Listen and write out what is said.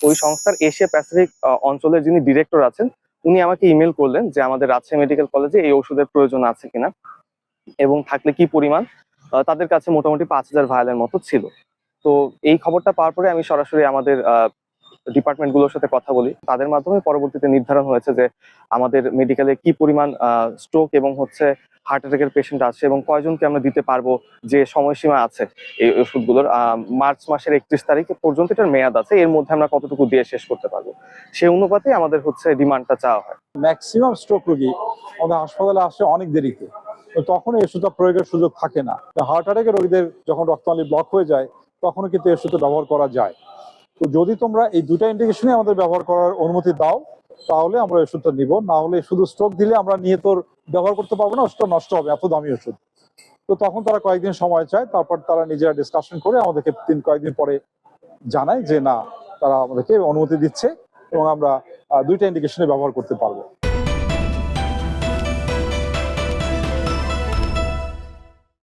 ওই সংস্থার Asia Pacific অঞ্চলের যিনি ডিরেক্টর আছেন, উনি আমাকে ইমেল করলেন যে আমাদের রাজশাহী মেডিকেল কলেজে এই ওষুধের প্রয়োজন আছে কিনা এবং থাকলে কি পরিমাণ তাদের কাছে মোটামুটি পাঁচ হাজার ভায়ালের মতো ছিল। তো এই খবরটা পাওয়ার পরে আমি সরাসরি আমাদের ডিপার্টমেন্টগুলোর সাথে কথা বলি, তাদের মাধ্যমে পরবর্তীতে নির্ধারণ হয়েছে যে আমাদের মেডিকেলে কি পরিমাণ স্ট্রোক এবং হচ্ছে হার্ট অ্যাটাকের পেশেন্ট আছে এবং কয়জনকে আমরা দিতে পারব, যে সময়সীমা আছে এই ওষুধগুলোর মার্চ মাসের একত্রিশ তারিখ পর্যন্ত এটার মেয়াদ আছে, এর মধ্যে আমরা কতটুকু দিয়ে শেষ করতে পারব, সেই অনুপাতে আমাদের হচ্ছে ডিমান্ডটা চাওয়া হয়। ম্যাক্সিমাম স্ট্রোক রোগী আমাদের হাসপাতালে আসে অনেক দেরিতে তখন এই ওষুধটা প্রয়োগের সুযোগ থাকে না। হার্ট অ্যাটাকের রোগীদের যখন রক্তনালী ব্লক হয়ে যায়, তখনও কিন্তু এই ওষুধটা ব্যবহার করা যায়। তো যদি তোমরা এই দুটা ইন্ডিকেশনে আমাদের ব্যবহার করার অনুমতি দাও, তাহলে আমরা ওষুধটা নিব। না হলে শুধু স্ট্রোক দিলে আমরা নিয়ে তোর ব্যবহার করতে পারব না, ওষুধটা নষ্ট হবে, এত দামি ওষুধ। তো তখন তারা কয়েকদিন সময় চায়, তারপর তারা নিজেরা ডিসকাশন করে আমাদেরকে তিন, কয়েকদিন পরে জানায় যে না, তারা আমাদেরকে অনুমতি দিচ্ছে এবং আমরা দুইটা ইন্ডিকেশনে ব্যবহার করতে পারব।